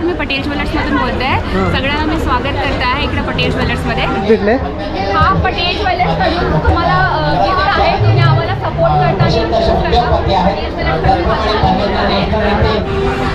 नमस्कार मी पटेल ज्वेलर्स मधून बोलते आहे सगळ्यांना मी स्वागत करते आहे इकडे पटेल ज्वेलर्समध्ये. भेटले हा पटेल ज्वेलर्सकडून तुम्हाला गिफ्ट आहे. तुम्ही आम्हाला सपोर्ट करता.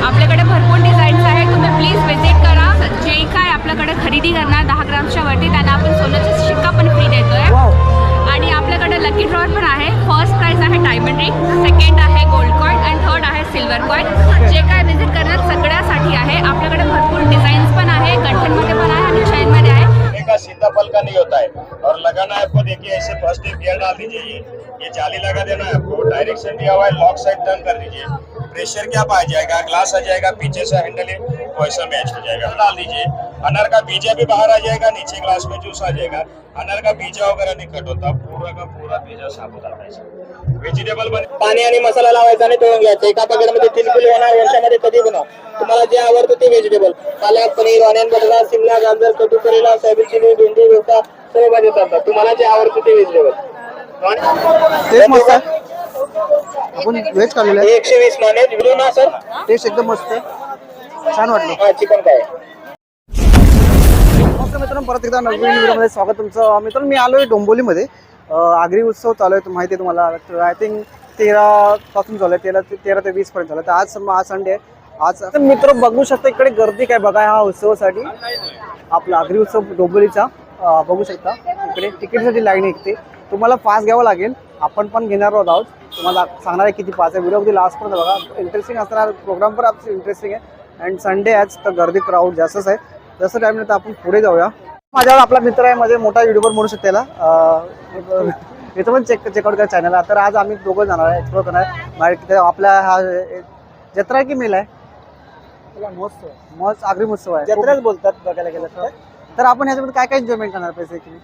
आपल्याकडे भरपूर डिझाईन्स आहेत. तुम्ही प्लीज व्हिजिट करा. जे काय आपल्याकडे खरेदी करणार दहा ग्रामच्या वरती त्यांना आपण सोन्याचा शिक्का पण फ्री देतोय. आणि आपल्याकडे लकी ड्रॉवर पण आहे. फ़र्स्ट प्राइज आहे डायमंड रिंग सेकंड आहे गोल्ड कॉइन आणि थर्ड आहे सिल्वर कॉइन जे काय विज़िट करणार सगळ्यासाठी आहे. आपल्याकडे भरपूर डिझाईन्स पण आहे, गंठनमध्ये पण आहे आणि चैनमध्ये आहे. का सीताफल का नहीं होता है और लगाना है आपको, देखिए, ऐसे फ़र्स्ट एक गियर डाल दीजिए ये जाली लगा देना है आपको. डायरेक्शन दिया हुआ है लॉक साइड टर्न कर दीजिए. प्रेशर क्या आ जाएगा? ग्लास आ जाएगा, पीछे से हैंडल वैसा मैच हो जाएगा। डाल दीजिए अनार का बीजा भी बाहर आ जाएगा नीचे ग्लास में जूस आ जाएगा। अनार का बीजा वगैरह नहीं कट होता पूरा का पूरा बीजा साफ हो जाता है व्हेजिटेबल बने पाणी आणि मसाला लावायचा आणि तळून घ्यायचा. एका पॅकेटमध्ये तीन किलो येणार वर्षामध्ये कधी बनव? तुम्हाला जे आवडतं ते व्हेजिटेबल पालक पनीर ऑनियन बटाटा शिमला गाजर कटू करेला सोयाबीन चिली भेंडी डोसा सर्व भाजी चालतात. तुम्हाला जे आवडतं ते व्हेजिटेबल आपण व्हेज एकशे वीस नॉन व्हेज ना सर टेस्ट एकदम मस्त. आहे छान वाटलं. हा चिकन काय? नमस्कार मित्रांनो परत एकदा नवीन व्हिडिओमध्ये स्वागत तुमचं. मित्रांनो मी आलोय डोंबोलीमध्ये. आगरी उत्सव चालू आहे माहिती आहे तुम्हाला. आय थिंक तेरा पासून चालू आहे तेरा ते तेरा ते वीस पर्यंत चालू आहे तर आज आज संडे आहे. आज तर मित्र बघू शकता इकडे गर्दी काय बघा ह्या उत्सवासाठी. आपला आगरी उत्सव डोंबोलीचा. बघू शकता. इकडे तिकीटसाठी लाईन निघते. तुम्हाला पास घ्यावा लागेल. आपण पण घेणार आहोत आहोत तुम्हाला सांगणार आहे किती पास आहे. व्हिडिओ अगदी लास्टपर्यंत बघा. इंटरेस्टिंग असणार प्रोग्राम पण आपलं इंटरेस्टिंग आहे. अँड संडे आज तर गर्दी क्राऊड जास्तच आहे. जसं टाईम तर आपण पुढे जाऊया. माझ्यावर आपला मित्र आहे माझे मोठा युट्यूबर म्हणू शकते याला अं, इथं पण चेक चेकआउट करा चॅनल तर आज आम्ही दोघं जाणार आहे एक्सप्लोर करणार आहे. मार्केट आपला हा जत्रा आहे की मेला आहे? मस्त मस्त आगरी महोत्सव आहे. जत्राच बोलतात बघायला गेलं तर. तर आपण ह्याच्यामध्ये काय काय एन्जॉयमेंट करणार पैसे की?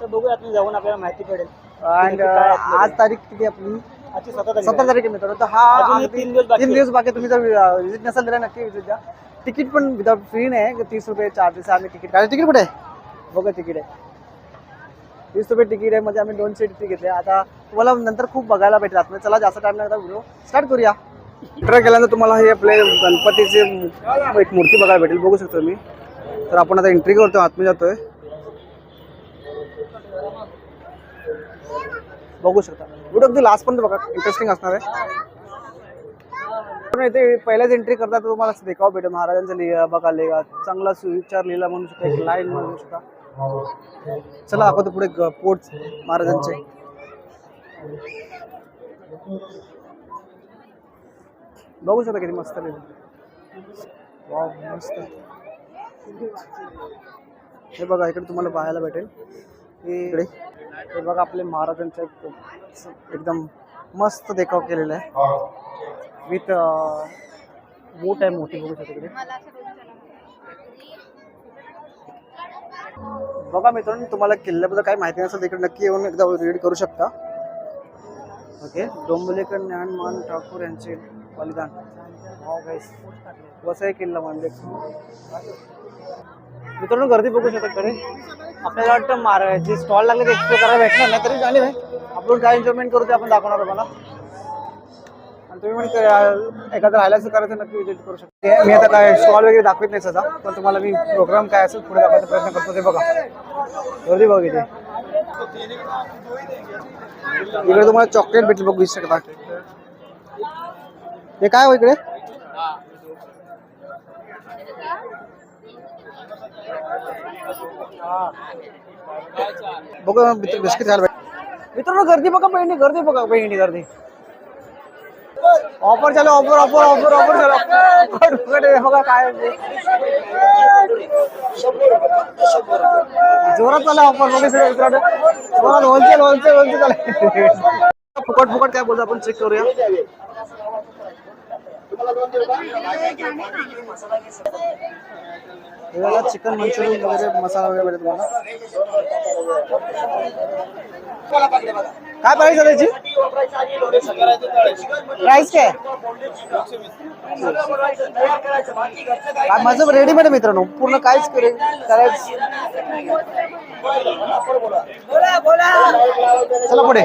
तर बघूया आपण जाऊन आपल्याला माहिती पडेल. अँड काय आज तारीख किती आपली? सतरा तारीख आहे मित्रांनो तर हा तीन दिवस बाकी तीन दिवस बाकी. तुम्ही जर विजिट नसेल दिला नक्की विजिट द्या. तिकीट पण विदाउट फ्री नाही तीस रुपये चार्जेस आम्ही तिकीट. काय तिकीट कुठे आहे? बघा तिकीट आहे. तीस रुपये तिकीट आहे. म्हणजे आम्ही दोन सीट घेतले. आता तुम्हाला नंतर खूप बघायला भेटेल. आतमध्ये चला जास्त टाइम लागता. व्हिडिओ स्टार्ट करूया. एंटर केल्यानंतर तुम्हाला हे आपले गणपतीचे एक मूर्ती बघायला भेटेल. बघू शकतो मी. तर आपण आता एंट्री करतो आतमध्ये जातोय. बघू शकता. व्हिडिओ अगदी लास्ट पर्यंत बघा इंटरेस्टिंग असणार आहे. पण इथे पहिल्याच एंट्री करता तर तुम्हाला असं भेटेल. महाराजांचा लिहा बघा लिहा चांगला सुविचार लिहिला म्हणू शकता एक लाईन म्हणू शकता. चला दाखवतो पुढे पोर्ट पोट महाराजांचे. बघू शकता किती मस्त लिहिलं. वाव मस्त. हे बघा इकडे तुम्हाला पाहायला भेटेल. इकडे हे बघा आपले महाराजांचं एक- एकदम मस्त देखाव केलेला आहे. विथ बोट आहे मोठी बघू शकता बघा मित्रांनो तुम्हाला किल्ल्याबद्दल काही माहिती नसेल तिकडे नक्की येऊन एकदा रीड करू शकता. ओके डोंबलेकर ज्ञानमान ठाकूर यांचे बलिदान. वसई किल्ला म्हणजे मित्रांनो गर्दी बघू शकता कडे आपल्याला वाटतं मार जे स्टॉल लागले ते एक्सप्लोर करायला भेटणार नाही तरी झाले आपण काय एन्जॉयमेंट करू ते आपण दाखवणार मला. आणि तुम्ही पण एखादं राहिल्याचं करायचं नक्की विजिट करू शकता. मी आता काय स्टॉल वगैरे दाखवत नाही सदा पण तुम्हाला मी प्रोग्राम काय असेल पुढे दाखवायचा प्रयत्न करतो ते बघा. गर्दी बघ इथे इकडे तुम्हाला चॉकलेट भेटेल बघू शकता. हे काय हो इकडे? बघा बिस्किट खायला मित्रांनो गर्दी बघा बहिणी गर्दी बघा बहिणी गर्दी. ऑफर चालू ऑफर ऑफर ऑफर ऑफर चालू फुकट फुकट आहे, बघा काय जोरात चालू ऑफर बघा सगळं मित्रांनो. जोरात होलसेल होलसेल होलसेल चालू फुकट फुकट काय बोलतो आपण चेक करूया. हे बघा चिकन मंचुरियन वगैरे मसाला वगैरे भेटेल तुम्हाला काय प्राईस आहे त्याची? प्राईस काय? माझं रेडीमेड मित्रांनो. पूर्ण काहीच करे- करायचं. चला पुढे.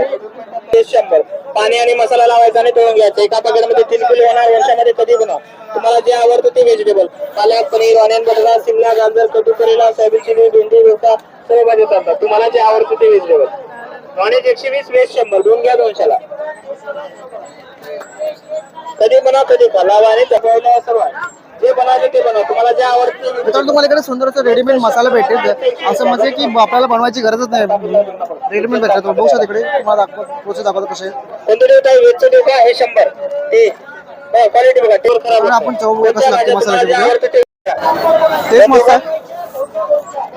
वीस शंभर. पाणी आणि मसाला लावायचा आणि तळून घ्यायचा. एका पॅकेटमध्ये तीन किलो होणार वर्षामध्ये कधी बनवा तुम्हाला जे आवडतं ते व्हेजिटेबल पालक पनीर ऑनियन बटाटा शिमला गाजर कटू करेला सोयाबीन चिली भेंडी डोसा सर्व भाजी चालतात. तुम्हाला जे आवडतं ते व्हेजिटेबल नॉनव्हेज एकशे वीस व्हेज शंभर. दोन घ्या दोनशेला. कधी बनवा कधी खा. लावा आणि चपवणं सर्व जे ते बनवा. तुम्हाला जे आवडतं ते मित्रांनो तुम्हाला इकडे सुंदर असं रेडीमेड मसाला भेटेल. असं म्हणजे की आपल्याला बनवायची गरजच नाही. रेडीमेड भेटतात. तो बघू शकता इकडे. तुम्हाला दाखवतो कसे कोणतं देवता आहे वेजचं देवता हे शंभर. ते. क्वालिटी बघा. होत. आपण. चव बघू कसं लागते भाज्या तुम्हाला जे मसाल्याची आवडतं ते घ्या. टेस्ट मस्त.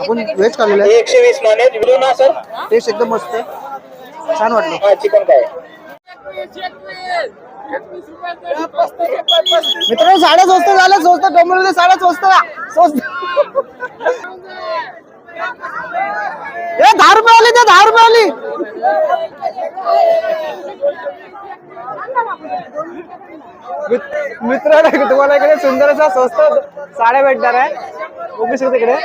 आपण व्हेज खाल्लेलं हे आहे एकशे वीस नॉन व्हेज ना सर. टेस्ट एकदम मस्त. आहे छान वाटलं. हा चिकन काय? मित्रांनो साड्या स्वस्त झाल्या स्वस्त डोंबिवलीमध्ये साड्या स्वस्त स्वस्त. ए दहा रुपये आली ते दहा रुपये आली मित्रांनो तुम्हाला इकडे सुंदर असा स्वस्त साड्या भेटणार आहे. बघू शकता इकडे.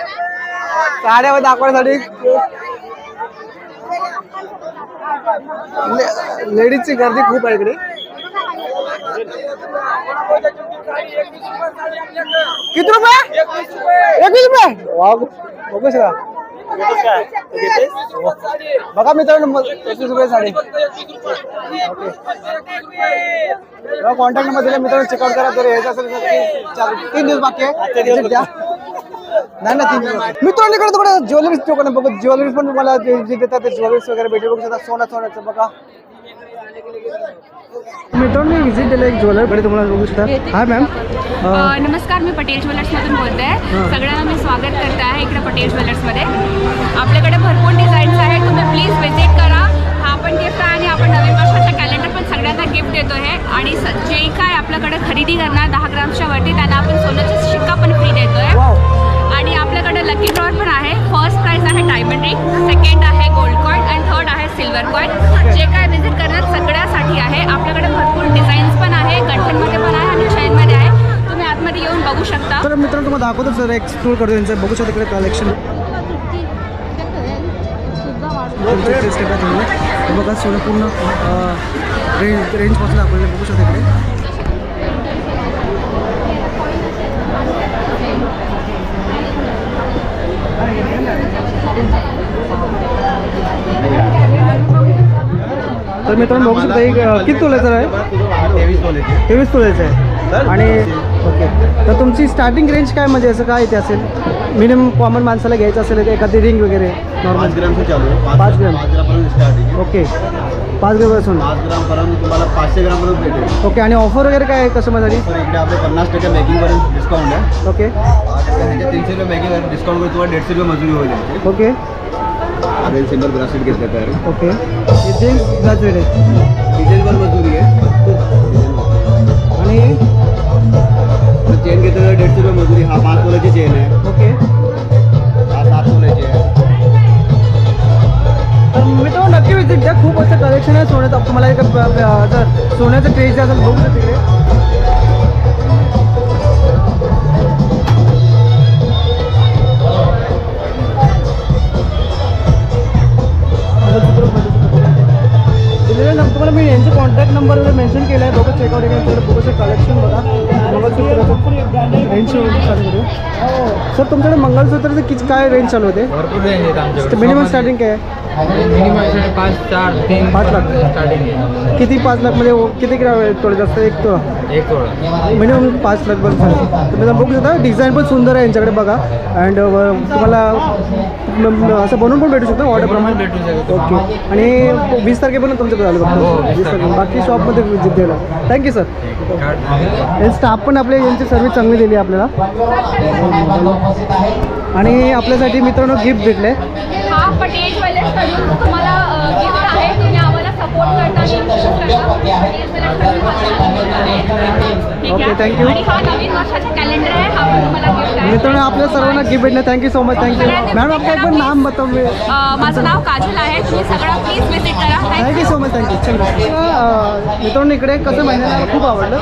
साड्या दाखवण्यासाठी लेडीजची गर्दी खूप आहे इकडे. किती रुपये? एकवीस रुपये. वाव बघू शकता बघा मित्रांनो एकवीस रुपये साडी. ओके कॉन्टॅक्ट नंबर दिला मित्रांनो चेकआउट करा. जर यायचं असेल तर तीन- चार- तीन दिवस बाकी आहे. नाही ना तीन दिवस मित्रांनो इकडे थोडं ज्वेलरीज दुकान बघू ज्वेलरीज पण तुम्हाला जे देतात ते ज्वेलरीज वगैरे भेटेल बघू शकता सोनं सोन्याचं बघा. मित्रांनो मी व्हिजिट दिलं एक ज्वेलरकडे तुम्हाला बघू शकता. हाय मॅम नमस्कार मी पटेल ज्वेलर्समधून बोलते. सगळ्यांना मी स्वागत करते आहे इकडे पटेल ज्वेलर्समध्ये आपल्याकडे भरपूर डिझाईन्स आहेत तुम्ही प्लीज व्हिजिट करा. हा पण गिफ्ट आहे आणि आपण नवीन वर्षाचा कॅलेंडर पण सगळ्यांना गिफ्ट देतो आहे आणि जे काय आपल्याकडे खरेदी करणार दहा ग्रामच्या वरती त्यांना आपण सोन्याचा शिक्का पण फ्री देतो आहे आणि आपल्याकडे लकी ड्रॉवर पण आहे. फर्स्ट प्राइज आहे डायमंड रिंग सेकंड आहे गोल्ड कॉईन आणि थर्ड आहे सिल्वर कॉईन जे काय विजिट करणार मुलांसाठी आहे. आपल्याकडे भरपूर डिझाईन्स पण आहे गंठनमध्ये पण आहे आणि शाईनमध्ये आहे. तुम्ही आतमध्ये येऊन बघू शकता. तर मित्रांनो तुम्हाला दाखवतो सर एक्सप्लोर करतो त्यांचं बघू शकता इकडे कलेक्शन बघा सगळं पूर्ण रेंज रेंजपासून दाखवलेलं आहे. बघू शकता इकडे. तर मित्रांनो बघू शकता एक किती तोल्याचं आहे? तेवीस तोल्याचं आहे. आणि ओके. तर तुमची स्टार्टिंग रेंज काय म्हणजे असं काय इथे असेल? मिनिमम कॉमन माणसाला घ्यायचं असेल एखादी रिंग वगैरे नॉर्मल ग्राम चालू पाच ग्राम. Starting okay. पाच ग्रामपासून? पाच ग्रामपर्यंत तुम्हाला पाचशे ग्रामपर्यंत भेटेल. ओके आणि ऑफर वगैरे काय आहे कस्टमरसाठी इकडे आपले पन्नास टक्के मेकिंगपर्यंत डिस्काउंट आहे. ओके. ह्याच्या तीनशे रुपये मेकिंग डिस्काउंट करून तुम्हाला दीडशे रुपये मजुरी होईल. ओके. आपल्याला सिल्वर ब्रासलेट घेतलं तर ओके. हे जेंट्स आहे डिझेलवर मजुरी आहे. आणि? चेन घेतलं तर दीडशे रुपये मजुरी. हा पाच तोल्याची चेन आहे. ओके. हा सात तोल्याची आहे. तर मित्रांनो नक्की विजिट द्या. खूप असं कलेक्शन आहे सोन्याचं. तुम्हाला एक जर सोन्याचं ट्रेज असेल बघू शकता तिकडे नंबर मेन्शन केला आहे बघू चेकआउट केलं बघू. शकता कलेक्शन बघा. रेंज चालू सर तुमच्याकडे मंगळसूत्राचं किती काय रेंज चालू होते? मिनिमम स्टार्टिंग काय आहे? मिनिमम पाच चार तीन पाच लाख. स्टार्टिंग किती पाच लाखमध्ये किती ग्राम आहे? थोडं जास्त एक तोळा. मिनिमम पाच लाख चालेल तुम्ही बघू शकता डिझाईन पण सुंदर आहे यांच्याकडे बघा. अँड तुम्हाला असं बनवून पण भेटू शकतं ऑर्डरप्रमाणे भेटू शकतो. ओके. आणि वीस तारखेपर्यंत तुमच्याकडे झालं हो, बघतो वीस तारखे. बाकी शॉपमध्ये विजिट द्यायला थँक्यू सर हे. स्टाफ पण आपले यांची सर्व्हिस चांगली दिली आहे आपल्याला. आणि आपल्यासाठी मित्रांनो गिफ्ट भेटले. हा पटेल ज्वेलर्सकडून तुम्हाला गिफ्ट आहे. हा. आणि हा नवीन वर्षाचा कॅलेंडर आहे. हा पण तुम्हाला गिफ्ट आहे. मित्रांनो आपल्या सर्वांना गिफ्ट भेटलं. Thank you so much thank you madam आपका एक बार नाम बताओ मी अ, माझं नाव काजल आहे. तुम्ही सगळं प्लीज विजिट करा. Thank you so much thank you चल मित्रांनो इकडे कसं मला खूप आवडलं.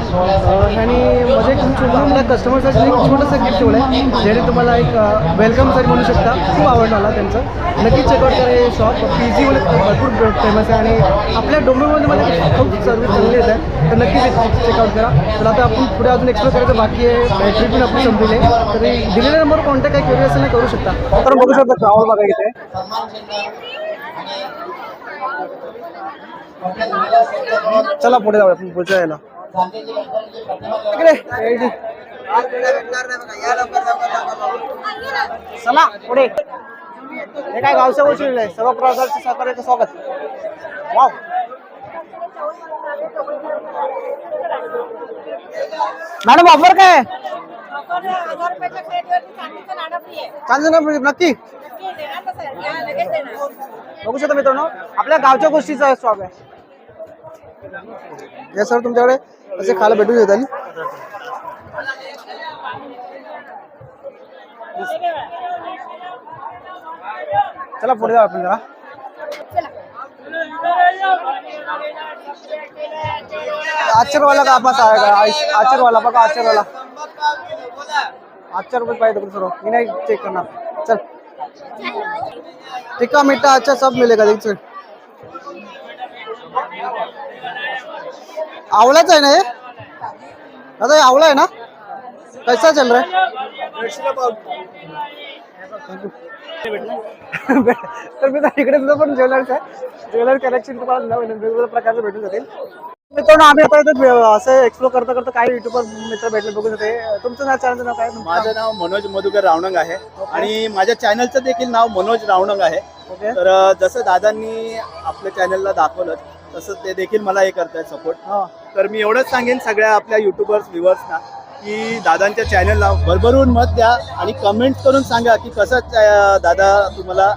आणि माझे खूप छोटं कस्टमरसाठी एक छोटंसं गिफ्ट ठेवलं आहे. जेणे तुम्हाला एक वेलकम सर म्हणू शकता. खूप आवडलं मला त्यांचं. नक्कीच चेकआउट करा हे शॉप पी जीमध्ये भरपूर फेमस आहे. आणि आपल्या डोंबिवलीमध्ये मला खूप सर्विस चांगली येत आहे. तर नक्कीच चेकआउट करा. तर आता आपण पुढे अजून एक्सप्लोर करायचं बाकी आहे. बॅटरी पण आपण संपलेली आहे. तरी दिलेल्या नंबर कॉन्टॅक्ट काही क्युरी असेल करू शकता. तर बघू शकता ट्रॅव्हल बघा इथे. चला पुढे जाऊया आपण पुढच्या यायला इकडे. चला पुढे. हे काय गावच्या गोष्टी सर्व प्रकारचे सहकार्याचं स्वागत. वाव. मॅडम ऑफर काय आहे? हजार रुपयाच्या खरेदीवरती चांदीचं नाणं फ्री आहे चांगलं ना नक्की? नक्की देणार ना सर घ्या, लगेच देणार बघू शकता मित्रांनो आपल्या गावच्या गोष्टीचा स्टॉक आहे. या सर तुमच्याकडे असे खायला भेटून येतात चला पुढे जाऊ आपण जरा. आचरवाला का आपला आहे का आचरवाला बघा आचरवाला आचार रुपये पाहिजे सर्व. मी नाही चेक करणार. चल. टिक्का मिठा अच्छा सब मिलेगा देख चल. आवलाच आहे ना हे? दादा हे आवला आहे ना? कैसा चल रहा है. तर मी इकडे सुद्धा पण ज्वेलर्स आहे. ज्वेलर कलेक्शन तुम्हाला नवीन वेगवेगळ्या प्रकारचे भेटून जातील. मित्रांनो आम्ही आता असं एक्सप्लोर करता करता काही युट्यूबर मित्र भेटले बघू शकते तुमचं नाव चॅनलचं नाव काय माझं नाव मनोज मधुकर रावणंग आहे. आणि माझ्या चॅनलचं देखील नाव मनोज रावणंग आहे. तर जसं दादांनी आपल्या चॅनलला दाखवलं तसं ते देखील मला हे करतायत सपोर्ट हा. तर मी एवढंच सांगेन सगळ्या आपल्या युट्यूबर्स व्ह्युअर्सना की दादांच्या चॅनलला भरभरून मत द्या आणि कमेंट करून सांगा की कसं दादा तुम्हाला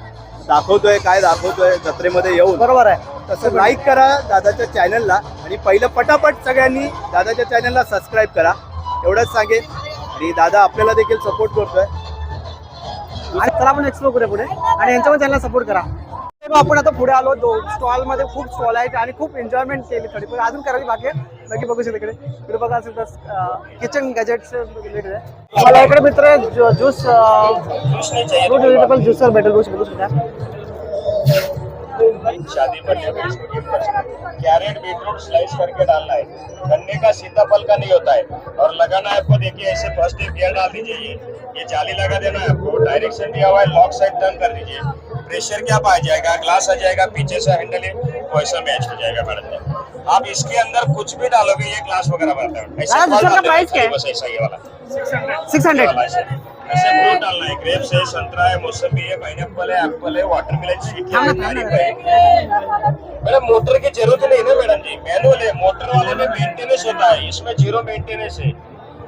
दाखवतोय काय दाखवतोय जत्रेमध्ये येऊन. बरोबर आहे. तसं लाईक करा दादाच्या चॅनलला आणि पहिलं पटापट सगळ्यांनी दादाच्या चॅनलला सबस्क्राईब करा. एवढंच सांगेन. आणि दादा आपल्याला देखील सपोर्ट करतोय. आणि चला आपण एक्सप्लोर करूया पुढे. आणि यांच्या पण चॅनलला सपोर्ट करा. आपण आता पुढे आलो. दो स्टॉलमध्ये खूप स्टॉल आहेत आणि खूप एन्जॉयमेंट केली थोडी. पण अजून करायची बाकी आहे. नक्की बघू शकते इकडे. इकडे बघा असेल तर किचन गॅजेट्स रिलेटेड आहे. मला इकडे मित्र ज्यूस फ्रूट व्हेजिटेबल ज्युसर भेटेल. बघू बघू शकता शादी कैरेट बीटरूट स्लाइस करके डालना है. गन्ने का सीताफल का नहीं होता है. और लगाना है आपको देखिए ऐसे फर्स्ट एक डाल दीजिए ये जाली लगा देना है। आपको डायरेक्शन दिया हुआ है लॉक साइड टर्न कर दीजिए प्रेशर क्या आ जाएगा? ग्लास आ जाएगा पीछे से हैंडल वैसा मैच हो जाएगा मैडम जी आप इसके अंदर कुछ भी डालोगे ये ग्लास वगैरह बनता है। ऐसे है? बस ऐसा ये वाला। सिक्स हंड्रेड ऐसे। फ्रूट डालना है ग्रेप्स है संतरा है मौसमी है पाइनएप्पल है एप्पल है शीट है नारियल है मैडम मोटर की ज़रूरत नहीं ना मैडम जी। मैनुअल है मोटर वाले में मेंटेनेंस होता है इसमें ज़ीरो मेंटेनेंस है।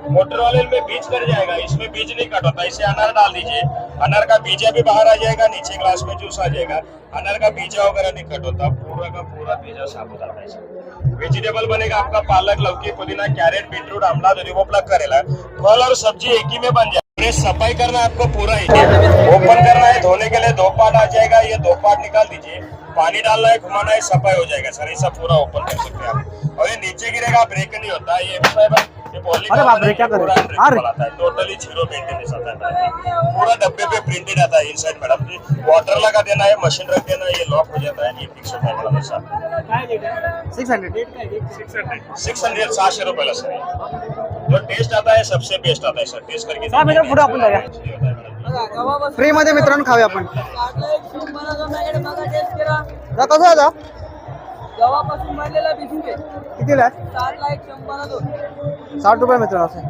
मोटर वाले में बीज कर जाएगा, इसमें बीज नहीं कट होता, इसे अनार डाल दीजिए। अनार का बीजा भी बाहर आ जाएगा, नीचे ग्लास में जूस आ जाएगा। अनार का बीजा वगैरह नहीं कट होता, पूरा का पूरा बीजा साफ़ हो जाता है वेजिटेबल बनेगा आपका पालक, लौकी, पुदीना कैरेट बीटरूट आमला प्लग करेगा फल और सब्ज़ी एक ही में बन जाए। ये सफ़ाई करना है आपको पूरा ही। ओपन करना है, धोने के लिए दो पार्ट आ जाएगा, ये दो पार्ट निकाल दीजिए। पानी डालना है घुमाना है सफ़ाई हो जाएगा सर ये सब पूरा ओपन कर सकते हैं आप और ये नीचे गिरेगा ब्रेक नहीं होता है ये ये पॉली अरे बाप रे, क्या कर? रहे हैं? अरे। आता है टोटली ज़ीरो मेंटेनेंस आता है। पूरा डब्बे पे प्रिंटेड आता है इनसाइड मैडम वाटर लगा देना है मशीन रख देना ये लॉक हो जाता है ये फिक्स होता है मैडम ऐसा सिक्स हंड्रेड सिक्स हंड्रेड सहाशे रुपयाला सर जो टेस्ट आता है सबसे बेस्ट आता है सर टेस्ट करके पुढे आपण. फ्री मध्ये मित्रांनो खाऊया आपण. दादा कसं दादा गव्हापासून बनलेला बिस्किट कितीला? आहे सातला एक शंभर दोन. साठ रुपये मित्रांनो असे.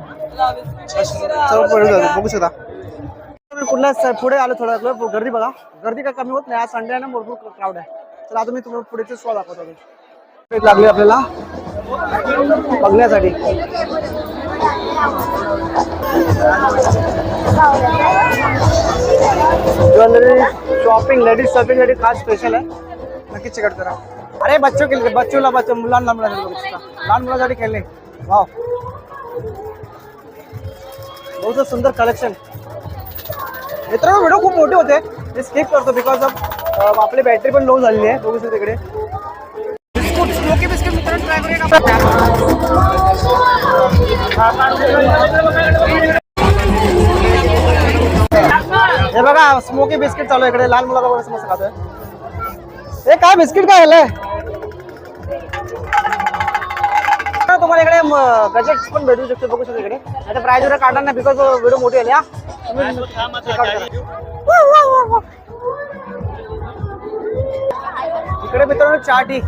बघू शकता. स- पुढे आलो थोडा गर्दी बघा. गर्दी काय कमी होत नाही. आज संडे आहे ना भरपूर क्राऊड आहे. तर आता मी तुम्हाला पुढेचे स्टॉल दाखवतो लागली आपल्याला. बघण्यासाठी. ज्वेलरी. शॉपिंग लेडीज शॉपिंगसाठी खास स्पेशल आहे नक्कीच चेकआउट करा। अरे बच्चों के लिए बच्चोला बच्चो मुलांना मुलांना बघू शकता लहान मुलांसाठी खेळणे वाव बहुत सुंदर कलेक्शन मित्रांनो व्हिडिओ खूप मोठे होते। ते स्किप करतो बिकॉज ऑफ आपली बॅटरी पण लो झालेली आहे. बघू शकतो तिकडे। बिस्कुट स्मोकी बिस्किट मित्रांनो ट्राय करूया हे बघा स्मोकी बिस्किट चालू आहे इकडे. लहान मुलाला बघा समोसा खातोय. हे काय बिस्किट काय आलंय तुम्हाला इकडे गजेट पण भेटू शकतो बघू शकतो इकडे. आता प्राइस वगैरे काढणार नाही बिकॉज व्हिडिओ मोठी आली. इकडे मित्रांनो चहा टी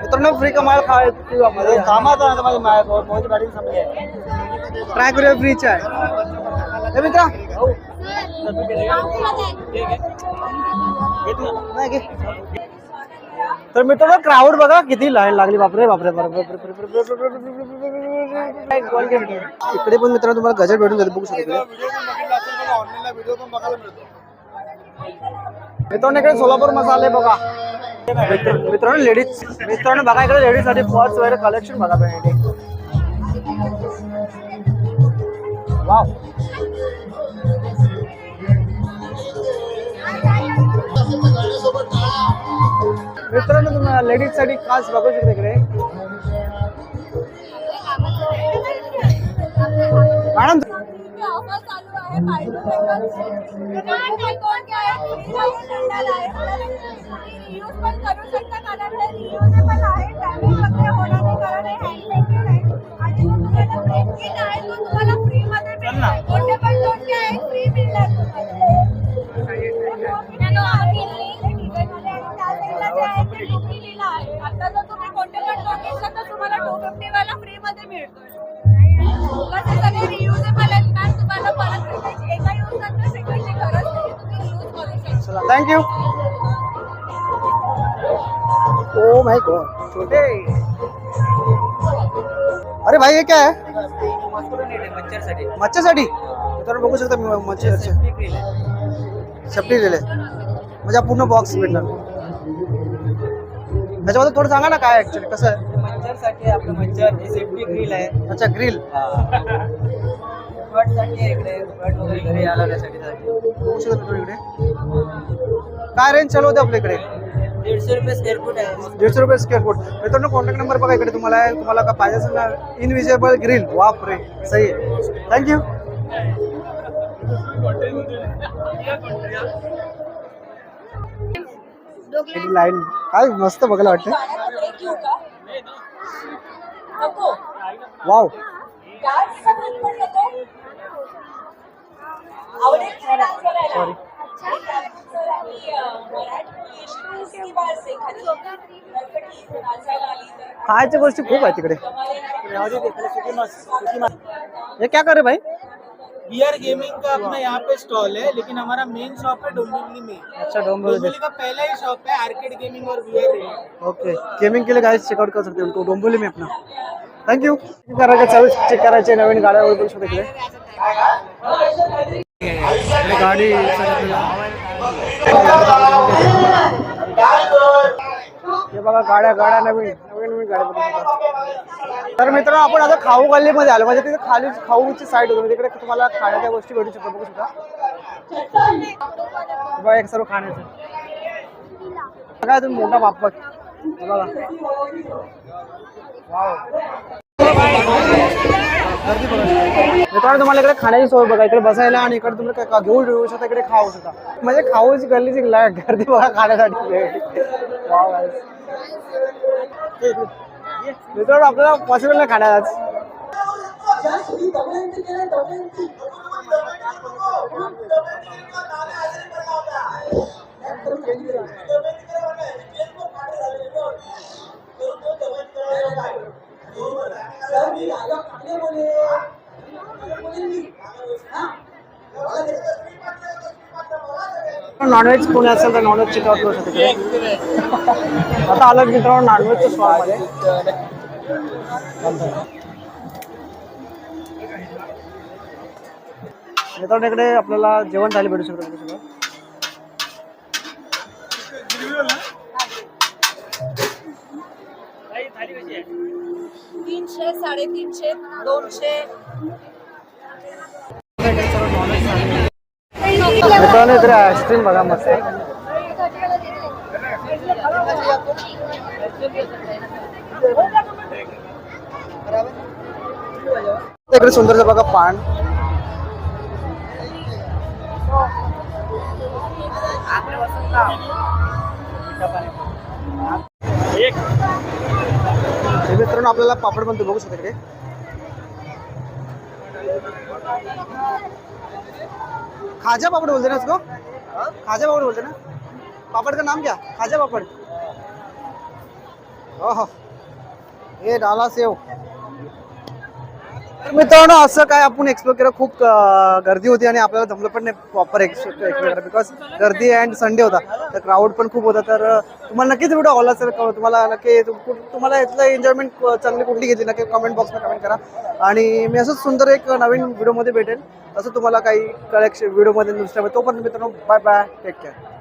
मित्रांनो फ्री कमाल खा कामात माझी गाडी संपली ट्राय करूया फ्रीच आहे मित्रा तर मित्रांनो क्राऊड बघा किती लाईन लागली बापरे बापरे बापरे इकडे पण मित्रांनो तुम्हाला गजर भेटून जाते बघू शकतो मित्रांनो इकडे सोलापूर मसाले बघा मित्रांनो लेडीज मित्रांनो बघा इकडे लेडीजसाठी फर्स्ट वगैरे कलेक्शन बघा मित्रांनो लेडीज़ साठी खास बघू शकता इकडे. मॅडम पण करू शकता, कारण हे रियूजेबल आहे. गॉड छोटे अरे भाई हे काय आहे मच्छरसाठी? तर बघू शकता मी मच्छरचे सेफ्टी दिले म्हणजे हा पूर्ण बॉक्स भेटणार. त्याच्याबद्दल थोडं सांगा ना काय ऍक्च्युली कसं आहे? मच्छरसाठी आपलं मच्छर सेफ्टी ग्रिल आहे. अच्छा ग्रिल आहे इकडे. वगैरे घरी बघू शकता मित्रांनो इकडे. काय रेंज चालू होते आपल्या इकडे? दीडशे रुपये स्क्वेअर फूट आहे. दीडशे रुपये स्क्वेअर फूट मित्रांनो कॉन्टॅक्ट नंबर बघा इकडे तुम्हाला आहे. तुम्हाला का पाहिजे असेल ना इनविजिबल ग्रिल वाप रे सही थँक्यू लाईन काय मस्त बघायला वाटतं वाव डान्सचा खायच्या गोष्टी खूप आहेत तिकडे। हे क्या करे भाई? बियर गेमिंग का अपना यहाँ पे स्टॉल है लेकिन हमारा मेन शॉप है डोंबिवली में। अच्छा डोंबिवली। का पहला ही शॉप है आर्केड गेमिंग और बियर ओके गेमिंग के लिए गाइस चेकआउट कर सकते हो उनको डोंबिवली में अपना। थँक्यू करायचे सर्विस चेक करायचे नवीन गाड्या बघू शकतो इकडे गाडी हे बघा गाड्या गाड्या नवीन नवीन नवीन गाड्या बघू. तर मित्रांनो आपण आता खाऊ गल्लीमध्ये आलो. म्हणजे तिथे खाली खाऊची साईड होती. म्हणजे तिकडे तुम्हाला खाण्याच्या गोष्टी भेटू शकतात. बघू शकता. बघा एक सर्व खाण्याचं. बघा तुम्ही मोठा बाप्पा. बघा. गर्दी मित्रांनो तुम्हाला इकडे खाण्याची सोय बघा. इकडे बसायला आणि इकडे तुम्ही काय- काय घेऊन येऊ शकता इकडे खाऊ शकता. म्हणजे खाऊची गल्लीची गर्दी बघा खाण्यासाठी. मित्रांनो आपल्याला पॉसिबल नाही खाण्यात आज. नॉनव्हेज कोणी असेल तर नॉनव्हेज चेकआउट करू शकतो. आता आलं मित्रांनो नॉनव्हेजच्या स्टॉल मित्रांनो इकडे आपल्याला जेवण थाली भेटू शकतो इकडे सगळं तीनशे साडेतीनशे दोनशे. मित्रांनो इकडे आईस्क्रीम बघा मस्त. इकडे सुंदरचं बघा पान. हे मित्रांनो आपल्याला पापड पण बघू शकता इकडे. खाजा पापड़ बोलते ना इसको? खाजा पापड़ बोलते ना? पापड़ का नाम क्या? खाजा पापड़? ओहो हे डाला सेव। मित्रांनो असं काय आपण एक्सप्लोर केलं? खूप गर्दी होती आणि आपल्याला जमलं पण नाही प्रॉपर एक्सप्लोर करा बिकॉज गर्दी अँड संडे होता. तर क्राऊड पण खूप होता. तर तुम्हाला नक्कीच व्हिडिओ आवडला असेल कळ तुम्हाला नक्की तुम्हाला इथलं एन्जॉयमेंट चांगली कुठली घेतली? नक्की कमेंट बॉक्समध्ये कमेंट करा. आणि मी असंच सुंदर एक नवीन व्हिडिओमध्ये भेटेल. असं तुम्हाला काही कलेक्शन व्हिडिओमध्ये दुसऱ्या तोपर्यंत मित्रांनो बाय बाय टेक केअर